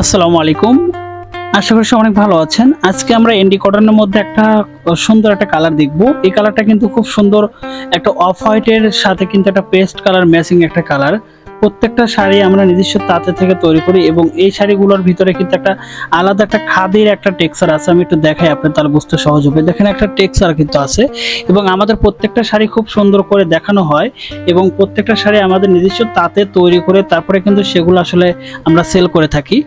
আসসালামু আলাইকুম। আশা করি সবাই অনেক ভালো আছেন। আজকে আমরা এন্ডি কটনের মধ্যে একটা সুন্দর একটা কালার দেখব। এই কালারটা কিন্তু খুব সুন্দর একটা অফ হোয়াইটের সাথে কিন্তু একটা পেস্ট কালার, ম্যাচিং একটা কালার। প্রত্যেকটা শাড়ি আমরা নিজস্ব তাঁতে থেকে তৈরি করি এবং এই শাড়িগুলোর ভিতরে কিন্তু একটা আলাদা একটা খাদির একটা টেক্সচার আছে, আমি একটু দেখাই, আপনার তাহলে বুঝতে সহজ হবে। দেখেন একটা টেক্সচার কিন্তু আছে এবং আমাদের প্রত্যেকটা শাড়ি খুব সুন্দর করে দেখানো হয় এবং প্রত্যেকটা শাড়ি আমাদের নিজস্ব তাঁতে তৈরি করে তারপরে কিন্তু সেগুলো আসলে আমরা সেল করে থাকি।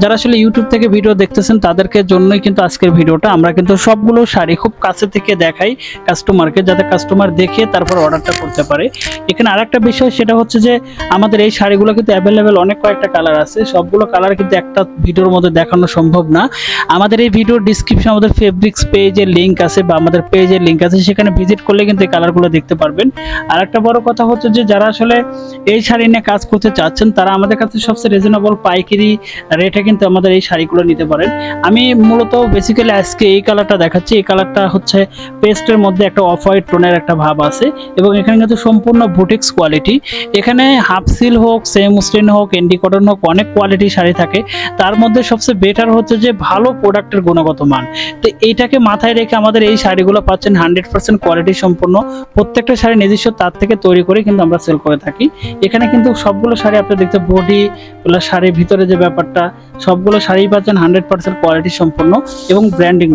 যারা আসলে ইউটিউব থেকে ভিডিও দেখতেছেন, তাদেরকে জন্যই কিন্তু আজকের ভিডিওটা। আমরা কিন্তু সবগুলো শাড়ি খুব কাছে থেকে দেখাই কাস্টমারকে যাতে কাস্টমার দেখে তারপর অর্ডারটা করতে পারে। এখানে আরেকটা বিষয়, সেটা হচ্ছে যে আমাদের এই শাড়িগুলো কিন্তু অ্যাভেলেবেল অনেক কয়েকটা কালার আছে। সবগুলো কালার কিন্তু একটা ভিডিওর মধ্যে দেখানো সম্ভব না। আমাদের এই ভিডিওর ডিসক্রিপশন আমাদের ফেব্রিক্স পেজের লিঙ্ক আছে বা আমাদের পেজের লিঙ্ক আছে, সেখানে ভিজিট করলে কিন্তু এই কালারগুলো দেখতে পারবেন। আর একটা বড় কথা হচ্ছে যে, যারা আসলে এই শাড়ি নিয়ে কাজ করতে চাচ্ছেন, তারা আমাদের কাছে সবচেয়ে রিজনেবল পাইকারি রেটে কিন্তু আমাদের এই শাড়িগুলো নিতে পারেন। আমি মূলত বেসিক্যালি আজকে এই কালারটা দেখাচ্ছি। এই কালারটা হচ্ছে পেস্টের মধ্যে একটা অফ হোয়াইট টোনের একটা ভাব আছে এবং এখানে কিন্তু সম্পূর্ণ বুটিক্স কোয়ালিটি এখানে হাফ সিল হোক সেম মুসলিন হোক এন্ডি কটন হোক, অনেক কোয়ালিটি শাড়ি থাকে। তার মধ্যে সবচেয়ে বেটার হচ্ছে যে ভালো প্রোডাক্টের গুণগত মান। তো এইটাকে মাথায় রেখে আমাদের এই শাড়িগুলো পাচ্ছেন হান্ড্রেড পার্সেন্ট কোয়ালিটি সম্পূর্ণ। প্রত্যেকটা শাড়ি নিজস্ব তার থেকে তৈরি করে কিন্তু আমরা সেল করে থাকি। এখানে কিন্তু সবগুলো শাড়ি আপনি দেখতে বডি প্লাস শাড়ির ভিতরে যে ব্যাপারটা, সবগুলো শাড়ি পাচ্ছেন হান্ড্রেড পার্সেন্ট কোয়ালিটি সম্পূর্ণ এবং ব্র্যান্ডিং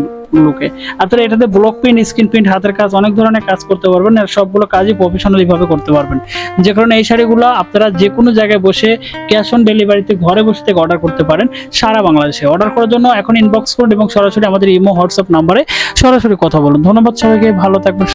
লুকে আপনারা এটাতে ব্লক প্রিন্ট স্ক্রিন প্রিন্ট হাতের কাজ অনেক ধরনের কাজ করতে পারবেন আর সবগুলো কাজই প্রফেশনালি ভাবে করতে পারবেন। যে কারণে এই শাড়িগুলো আপনারা যে কোনো জায়গায় বসে ক্যাশ অন ডেলিভারিতে ঘরে বসে থেকে অর্ডার করতে পারেন সারা বাংলাদেশে। অর্ডার করার জন্য এখন ইনবক্স করুন এবং সরাসরি আমাদের ইমো হোয়াটসঅ্যাপ নাম্বারে সরাসরি কথা বলুন। ধন্যবাদ সবাইকে, ভালো থাকবেন